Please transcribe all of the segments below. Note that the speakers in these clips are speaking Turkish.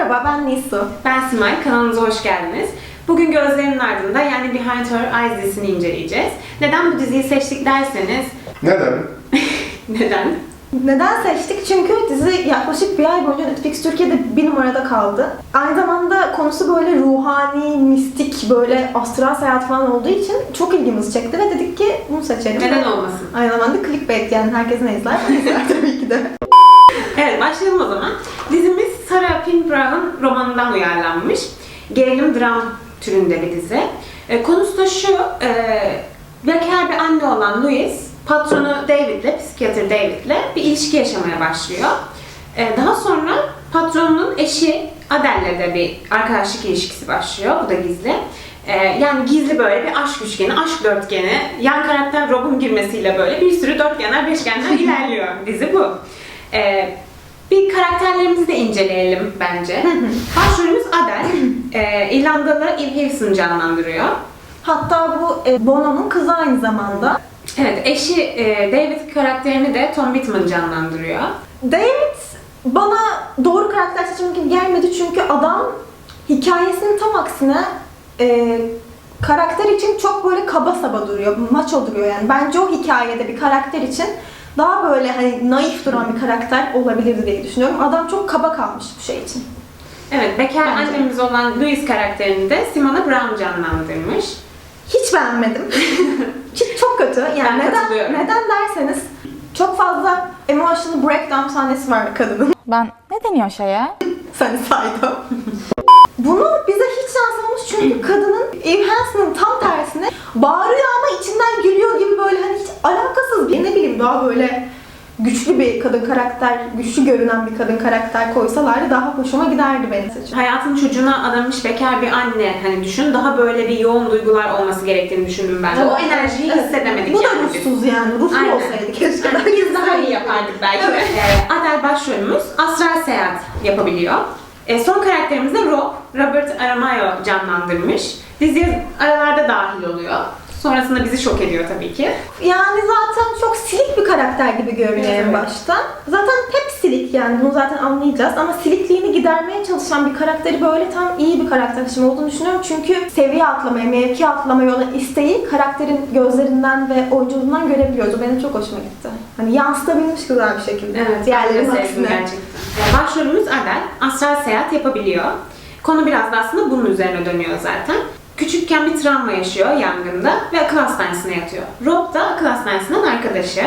Merhaba ben Nisu. Ben Simay, kanalımıza hoş geldiniz. Bugün Gözlerinin Ardında yani Behind Her Eyes dizisini inceleyeceğiz. Neden bu diziyi seçtik derseniz, Neden? neden? Neden seçtik? Çünkü dizi yaklaşık bir ay boyunca Netflix Türkiye'de bir numarada kaldı. Aynı zamanda konusu böyle ruhani, mistik, böyle astral seyahat falan olduğu için çok ilgimizi çekti ve dedik ki bunu seçelim. Neden olmasın? Aynı zamanda clickbait yani herkes ne izler? Ben izler tabii ki de. Evet, başlayalım o zaman. Dizimiz Sarah Pinbrook'un romanından uyarlanmış. Gerilim dram türünde bir dizi. E, konusu da şu, e, bekar bir anne olan Louise, patronu David'le, psikiyatr David'le bir ilişki yaşamaya başlıyor. E, daha sonra patronunun eşi Adele'le de bir arkadaşlık ilişkisi başlıyor. Bu da gizli. E, yani gizli böyle bir aşk üçgeni, aşk dörtgeni, yan karakter Rob'un girmesiyle böyle bir sürü dörtgenler, beşgenler ilerliyor. Dizi bu. E, bir karakterlerimizi de inceleyelim bence. Başrolümüz Adele. E, İrlandalı Eve Harrison canlandırıyor. Hatta bu e, Bono'nun kızı aynı zamanda. Evet, eşi e, David karakterini de Tom Whitman canlandırıyor. David bana doğru karakter seçimi gibi gelmedi çünkü adam hikayesinin tam aksine e, karakter için çok böyle kaba saba duruyor, maço duruyor yani. Bence o hikayede bir karakter için daha böyle hani naif duran bir karakter olabilirdi diye düşünüyorum. Adam çok kaba kalmış bu şey için. Evet, bekar Bence. annemiz olan Louise karakterini de Simona Brown canlandırmış. Hiç beğenmedim. Hiç çok kötü. Yani Ben neden katılıyorum. neden derseniz çok fazla emotional breakdown sahnesi var kadının. Ben ne deniyor şeye? Seni saydım. Bunu bize hiç yansımamış çünkü kadının Hanson'ın tam tersine bağırıyor ama içinden gülüyor gibi böyle hani hiç alakasız bir ne bileyim daha böyle güçlü bir kadın karakter, güçlü görünen bir kadın karakter koysalardı daha hoşuma giderdi benim seçim. Hayatın çocuğuna adamış bekar bir anne hani düşün daha böyle bir yoğun duygular olması gerektiğini düşündüm ben. O enerjiyi Evet. hissedemedik Bu da yani. ruhsuz yani. Ruhlu Aynen. olsaydı keşke. Yani biz daha iyi yapardık belki. Ee, Adel başrolümüz astral seyahat yapabiliyor. Ee, son karakterimiz de Rob, Robert Aramayo canlandırmış. Diziye aralarda dahil oluyor. Sonrasında bizi şok ediyor tabii ki. Yani zaten çok silik bir karakter gibi görünüyor Evet, en başta. Zaten hep silik yani bunu zaten anlayacağız ama silikliğini gidermeye çalışan bir karakteri böyle tam iyi bir karakter seçimi olduğunu düşünüyorum. Çünkü seviye atlamaya, mevki atlamaya olan isteği karakterin gözlerinden ve oyunculuğundan görebiliyoruz. O benim çok hoşuma gitti. Hani yansıtabilmiş güzel bir şekilde. Evet, sevdim aksine. gerçekten. Başrolümüz Adel, astral seyahat yapabiliyor. Konu biraz da aslında bunun üzerine dönüyor zaten. Küçükken bir travma yaşıyor yangında ve akıl hastanesine yatıyor. Rob da akıl hastanesinden arkadaşı.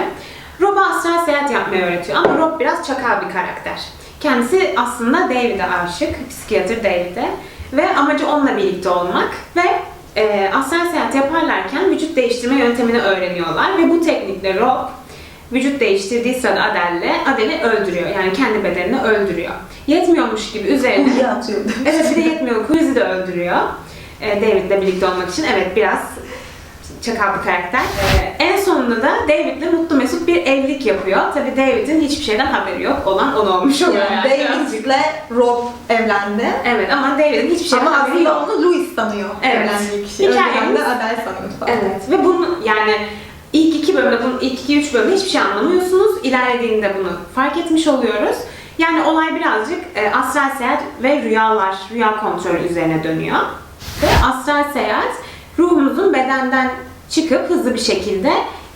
Rob'a astral seyahat yapmayı öğretiyor ama Rob biraz çakal bir karakter. Kendisi aslında David'e aşık, psikiyatr David'e ve amacı onunla birlikte olmak ve e, astral seyahat yaparlarken vücut değiştirme yöntemini öğreniyorlar ve bu teknikle Rob vücut değiştirdiği sırada Adele'le Adele'i öldürüyor. Yani kendi bedenini öldürüyor. Yetmiyormuş gibi üzerine Kuyuya atıyordu. Evet bir de yetmiyor. Quiz'i de öldürüyor. Ee, David'le birlikte olmak için. Evet biraz çakal bir karakter. Ee, en sonunda da David'le mutlu mesut bir evlilik yapıyor. Tabii David'in hiçbir şeyden haberi yok. Olan on olmuş oluyor Yani yani. David'le Rob evlendi. Evet ama David'in hiçbir şeyden Ama haberi aslında yok. onu Louis sanıyor. Evet. Evlendiği kişi. Hikayemiz- Adele sanıyordu falan. Evet ve bunu yani ilk iki bölümde, bunun ilk iki üç bölümde hiçbir şey anlamıyorsunuz. İlerlediğinde bunu fark etmiş oluyoruz. Yani olay birazcık e, astral seyahat ve rüyalar, rüya kontrolü üzerine dönüyor. Ve astral seyahat ruhumuzun bedenden çıkıp hızlı bir şekilde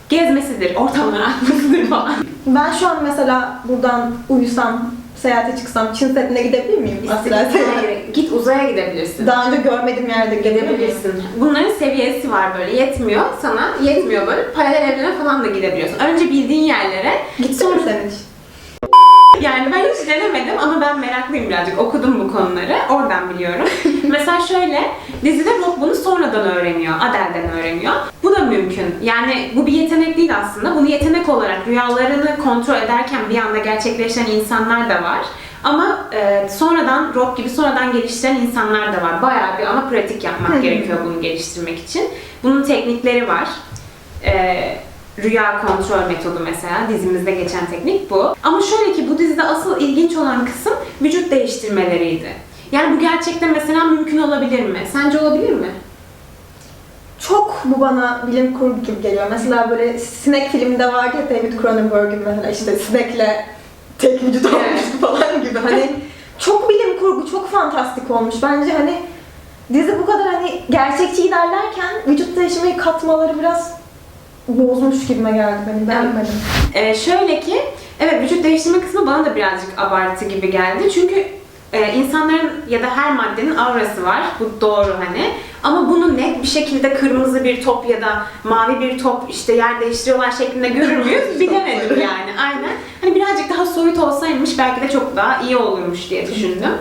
gezmesidir, ortamlara atmasıdır falan. Ben şu an mesela buradan uyusam, seyahate çıksam Çin Seddi'ne gidebilir miyim? Astral. Hayır, Git uzaya gidebilirsin. Daha önce görmediğim yerde gidebilir miyim? Gidebilirsin. Bunların seviyesi var böyle. Yetmiyor sana. Yetmiyor böyle. Paralel evrene falan da gidebiliyorsun. Önce bildiğin yerlere. Gittin mi sen hiç? Yani ben hiç denemedim ama ben meraklıyım birazcık. Okudum bu konuları. Oradan biliyorum. Mesela şöyle, dizide Rob bunu sonradan öğreniyor. Adele'den öğreniyor. Bu da mümkün. Yani bu bir yetenek değil aslında. Bunu yetenek olarak rüyalarını kontrol ederken bir anda gerçekleştiren insanlar da var. Ama e, sonradan Rob gibi sonradan geliştiren insanlar da var. Bayağı bir ama pratik yapmak gerekiyor bunu geliştirmek için. Bunun teknikleri var. E, rüya kontrol metodu mesela dizimizde geçen teknik bu. Ama şöyle ki bu dizide asıl ilginç olan kısım vücut değiştirmeleriydi. Yani bu gerçekten mesela mümkün olabilir mi? Sence olabilir mi? Çok bu bana bilim kurgu gibi geliyor. Mesela böyle sinek filminde vardı ya David Cronenberg'in mesela işte sinekle tek vücut olmuştu falan gibi. Hani çok bilim kurgu, çok çok fantastik olmuş. Bence hani dizi bu kadar hani gerçekçi ilerlerken vücut değişimi katmaları biraz bozmuş gibime geldi benim. Beğenmedim. Ee, şöyle ki, evet vücut değiştirme kısmı bana da birazcık abartı gibi geldi. Çünkü e, insanların ya da her maddenin aurası var. Bu doğru hani. Ama bunu net bir şekilde kırmızı bir top ya da mavi bir top işte yer değiştiriyorlar şeklinde görür müyüz? Bilemedim yani. Aynen. Hani birazcık daha soyut olsaymış belki de çok daha iyi olurmuş diye düşündüm.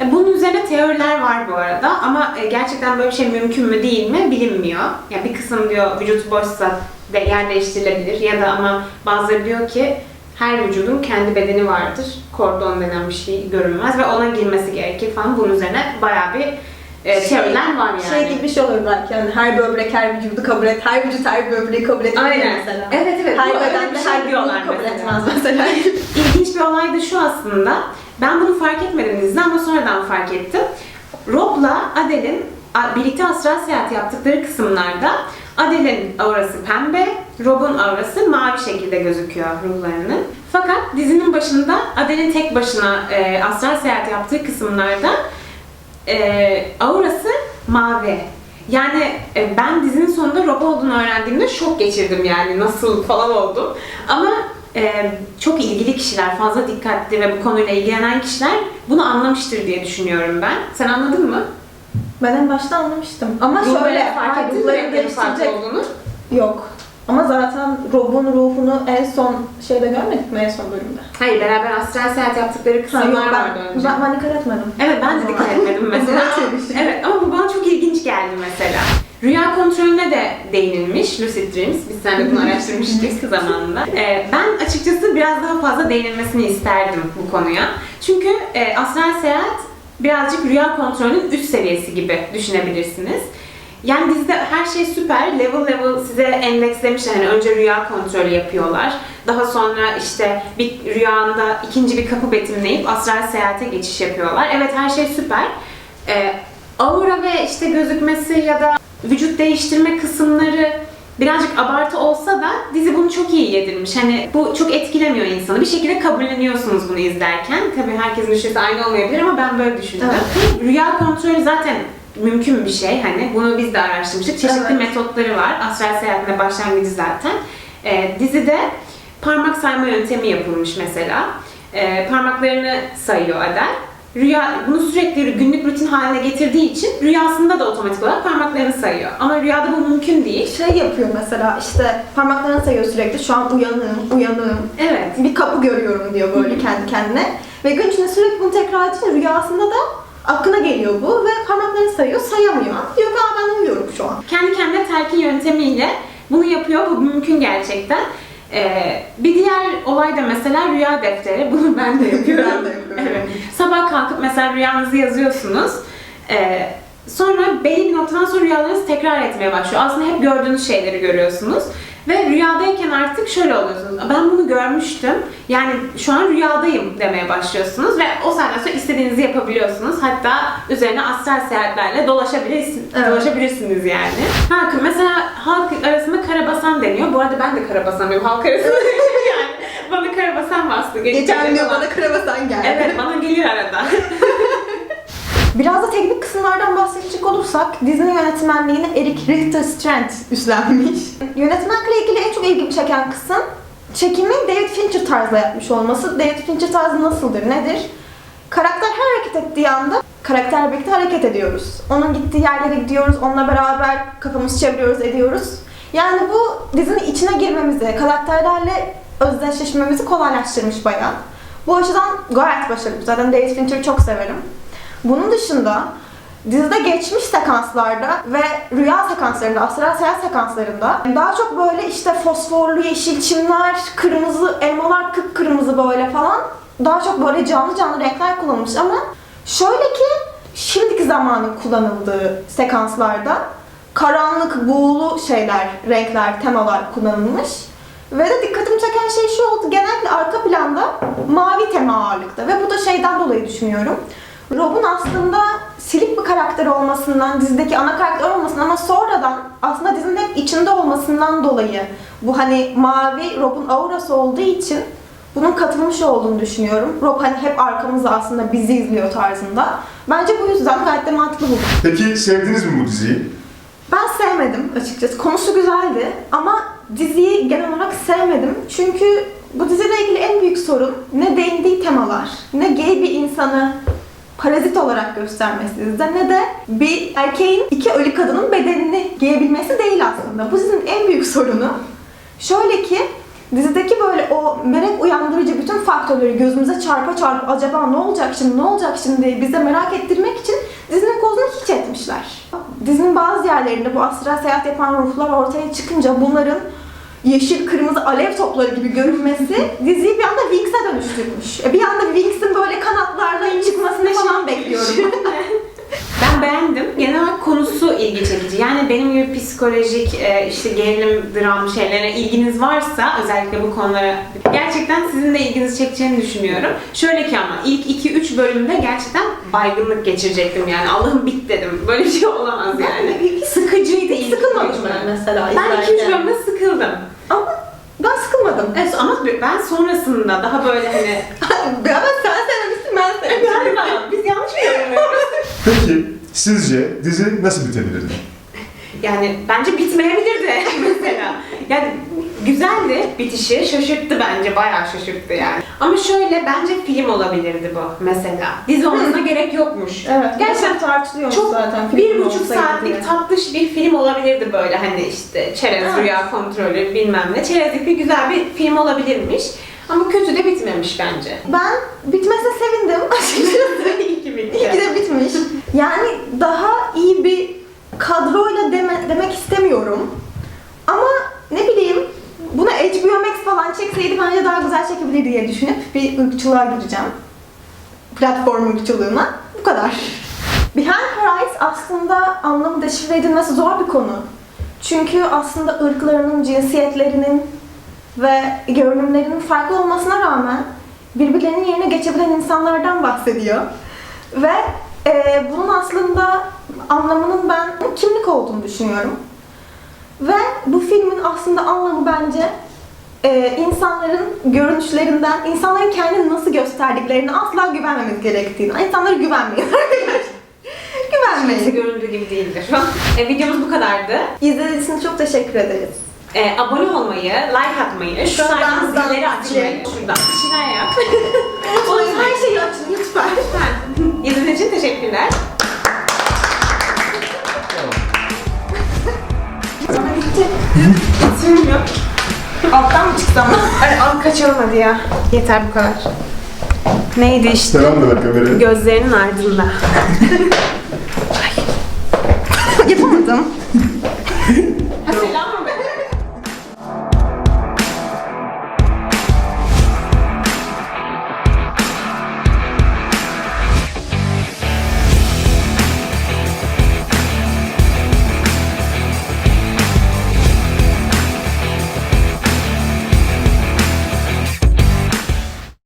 E, Bunun üzerine teoriler var bu arada ama e, gerçekten böyle bir şey mümkün mü değil mi bilinmiyor. Ya bir kısım diyor vücut boşsa de yer değiştirilebilir ya da ama bazıları diyor ki her vücudun kendi bedeni vardır. Kordon denen bir şey görünmez ve ona girmesi gerekir falan. Bunun üzerine bayağı bir e, teoriler var yani. Şey gibi bir şey olur belki yani her böbrek her vücudu kabul et, her vücut her böbreği kabul etmez Aynen. mesela. Evet evet. Her beden de şey her vücudu diyorlar kabul mesela. etmez mesela. İlginç bir olay da şu aslında. Ben bunu fark etmedim dizide ama sonradan fark ettim. Rob'la Adele'in birlikte astral seyahat yaptıkları kısımlarda Adele'in aurası pembe, Rob'un aurası mavi şekilde gözüküyor ruhlarının. Fakat dizinin başında Adele'in tek başına e, astral seyahat yaptığı kısımlarda e, aurası mavi. Yani e, ben dizinin sonunda Rob olduğunu öğrendiğimde şok geçirdim yani nasıl falan oldum. Ama e, çok ilgili kişiler, fazla dikkatli ve bu konuyla ilgilenen kişiler bunu anlamıştır diye düşünüyorum ben. Sen anladın mı? Ben en başta anlamıştım. Ama Ruhları şöyle fark ettin mi ruhları renklerin farklı değiştirecek olduğunu? yok. Ama zaten Rob'un ruhunu en son şeyde görmedik mi en son bölümde? Hayır, beraber astral seyahat yaptıkları Ha, yok, kısımlar vardı ben, önce. ben, ben dikkat etmedim. Evet ben de dikkat etmedim mesela. Şey- evet ama bu bana çok ilginç geldi mesela. Rüya kontrolüne de değinilmiş Lucid Dreams. Biz seninle bunu araştırmıştık zamanında. Ee, ben açıkçası biraz daha fazla değinilmesini isterdim bu konuya. Çünkü e, astral seyahat birazcık rüya kontrolünün üst seviyesi gibi düşünebilirsiniz. Yani dizide her şey süper. Level level size endekslemişler. Hani önce rüya kontrolü yapıyorlar. Daha sonra işte bir rüyanda ikinci bir kapı betimleyip astral seyahate geçiş yapıyorlar. Evet her şey süper. Ee, aura ve işte gözükmesi ya da vücut değiştirme kısımları birazcık abartı olsa da dizi bunu çok iyi yedirmiş. Hani bu çok etkilemiyor insanı. Bir şekilde kabulleniyorsunuz bunu izlerken. Tabii herkesin düşüncesi aynı olmayabilir ama ben böyle düşündüm. Rüya kontrolü zaten mümkün bir şey. Hani bunu biz de araştırmıştık. Çeşitli Evet. metotları var. Astral seyahatine başlangıcı zaten. Ee, dizide parmak sayma yöntemi yapılmış mesela. Ee, parmaklarını sayıyor Adel. Rüya, bunu sürekli günlük rutin haline getirdiği için rüyasında da otomatik olarak parmaklarını sayıyor. Ama rüyada bu mümkün değil. Şey yapıyor mesela işte parmaklarını sayıyor sürekli şu an uyanığım, uyanığım. Evet. Bir kapı görüyorum diyor böyle kendi kendine. Ve gün içinde sürekli bunu tekrar edince rüyasında da aklına geliyor bu ve parmaklarını sayıyor, sayamıyor. Diyor ki ben uyuyorum şu an. Kendi kendine telkin yöntemiyle bunu yapıyor. Bu mümkün gerçekten. Ee, bir diğer olay da mesela rüya defteri. Bunu ben de yapıyorum. Ben de yapıyorum. evet. Sabah kalkıp mesela rüyanızı yazıyorsunuz. Ee, sonra belli bir noktadan sonra rüyalarınız tekrar etmeye başlıyor. Aslında hep gördüğünüz şeyleri görüyorsunuz. Ve rüyadayken artık şöyle oluyorsunuz. Ben bunu görmüştüm. Yani şu an rüyadayım demeye başlıyorsunuz ve o saatten sonra istediğinizi yapabiliyorsunuz. Hatta üzerine astral seyahatlerle dolaşabilirsiniz, Evet. dolaşabilirsiniz yani. Ha, mesela halk arasında karabasan deniyor. Bu arada ben de karabasan. Halk arasında yani. Bana karabasan bastı. Geçen falan. bana karabasan geldi. Evet bana geliyor arada. Biraz da teknik kısımlardan bahsedecek olursak dizinin yönetmenliğini Eric Richter Strand üstlenmiş. Yönetmenlikle ilgili en çok ilgimi çeken kısım çekimi David Fincher tarzda yapmış olması. David Fincher tarzı nasıldır, nedir? Karakter her hareket ettiği anda karakterle birlikte hareket ediyoruz. Onun gittiği yerlere gidiyoruz, onunla beraber kafamızı çeviriyoruz, ediyoruz. Yani bu dizinin içine girmemizi, karakterlerle özdeşleşmemizi kolaylaştırmış bayağı. Bu açıdan gayet başarılı. Zaten David Fincher'ı çok severim. Bunun dışında dizide geçmiş sekanslarda ve rüya sekanslarında, astral seyahat sekanslarında daha çok böyle işte fosforlu yeşil çimler, kırmızı elmalar kıpkırmızı böyle falan daha çok böyle canlı canlı renkler kullanılmış ama şöyle ki şimdiki zamanın kullanıldığı sekanslarda karanlık, buğulu şeyler, renkler, temalar kullanılmış. Ve de dikkatimi çeken şey şu oldu. Genellikle arka planda mavi tema ağırlıkta. Ve bu da şeyden dolayı düşünüyorum. Rob'un aslında silik bir karakter olmasından, dizideki ana karakter olmasından ama sonradan aslında dizinin hep içinde olmasından dolayı bu hani mavi Rob'un aurası olduğu için bunun katılmış olduğunu düşünüyorum. Rob hani hep arkamızda aslında bizi izliyor tarzında. Bence bu yüzden gayet de mantıklı buldum. Peki sevdiniz mi bu diziyi? Ben sevmedim açıkçası. Konusu güzeldi ama diziyi genel olarak sevmedim. Çünkü bu diziyle ilgili en büyük sorun ne değindiği temalar, ne gay bir insanı parazit olarak göstermesi bizde ne de bir erkeğin iki ölü kadının bedenini giyebilmesi değil aslında. Bu dizinin en büyük sorunu şöyle ki dizideki böyle o merak uyandırıcı bütün faktörleri gözümüze çarpa çarpa acaba ne olacak şimdi ne olacak şimdi diye bize merak ettirmek için dizinin kozunu hiç etmişler. Dizinin bazı yerlerinde bu astral seyahat yapan ruhlar ortaya çıkınca bunların yeşil kırmızı alev topları gibi görünmesi diziyi bir anda Wings'e dönüştürmüş. E, Bir anda Wings'in böyle kanatlarla çıkmasını falan bekliyorum. Ben beğendim. Genel olarak konusu ilgi çekici. Yani benim gibi psikolojik, e, işte gerilim, dram şeylerine ilginiz varsa özellikle bu konulara gerçekten sizin de ilginizi çekeceğini düşünüyorum. Şöyle ki ama ilk 2-3 bölümde gerçekten baygınlık geçirecektim yani. Allah'ım bit dedim. Böyle bir şey olamaz yani. Sıkıcıydı Hiç sıkılmadım ben mesela Ben 2-3 izlerken. bölümde sıkıldım. Ama ben sıkılmadım. Evet, ama ben sonrasında daha böyle hani Ya ben sen sevmemişsin ben sevmedim. galiba biz yanlış mı yorumluyoruz? Peki sizce dizi nasıl bitebilirdi? Yani bence bitmeyebilirdi mesela. Yani güzeldi bitişi, şaşırttı bence, bayağı şaşırttı yani. Ama şöyle bence film olabilirdi bu mesela. Dizi olmasına gerek yokmuş. Evet, Gerçekten tartışılıyormuş çok zaten. bir film buçuk olsaydı saatlik diye. tatlış bir film olabilirdi böyle hani işte çerez Evet. rüya kontrolü bilmem ne. Çerezlik bir güzel bir film olabilirmiş. Ama kötü de bitmemiş bence. Ben bitmesine sevindim açıkçası. İyi ki bitti. İyi ki de bitmiş. Yani daha iyi bir kadroyla deme, demek istemiyorum. Ama ne bileyim bunu HBO Max falan çekseydi bence daha güzel çekebilir diye düşünüp bir ırkçılığa gireceğim. Platform ırkçılığına. Bu kadar. Behind Her Eyes aslında anlamı deşifre edilmesi zor bir konu. Çünkü aslında ırklarının, cinsiyetlerinin ve görünümlerinin farklı olmasına rağmen birbirlerinin yerine geçebilen insanlardan bahsediyor. Ve e, bunun aslında anlamının ben kimlik olduğunu düşünüyorum. Ve bu filmin aslında anlamı bence e, insanların görünüşlerinden, insanların kendini nasıl gösterdiklerine asla güvenmemiz gerektiğini. İnsanlara güvenmeyin güvenmeyin. göründüğü gibi değildir. e, videomuz bu kadardı. İzlediğiniz için çok teşekkür ederiz. E, abone olmayı, like atmayı, şu Şuradan, buradan, zilleri açmayı, zile. şuradan bir şeyler yap. Unutmayın her şeyi açın lütfen. Lütfen. İzlediğiniz için teşekkürler. Sana bitti. Yok. Alttan mı çıksam? Ay, al kaçalım hadi ya. Yeter bu kadar. Neydi işte? Selam da kameraya. Gözlerinin ardında.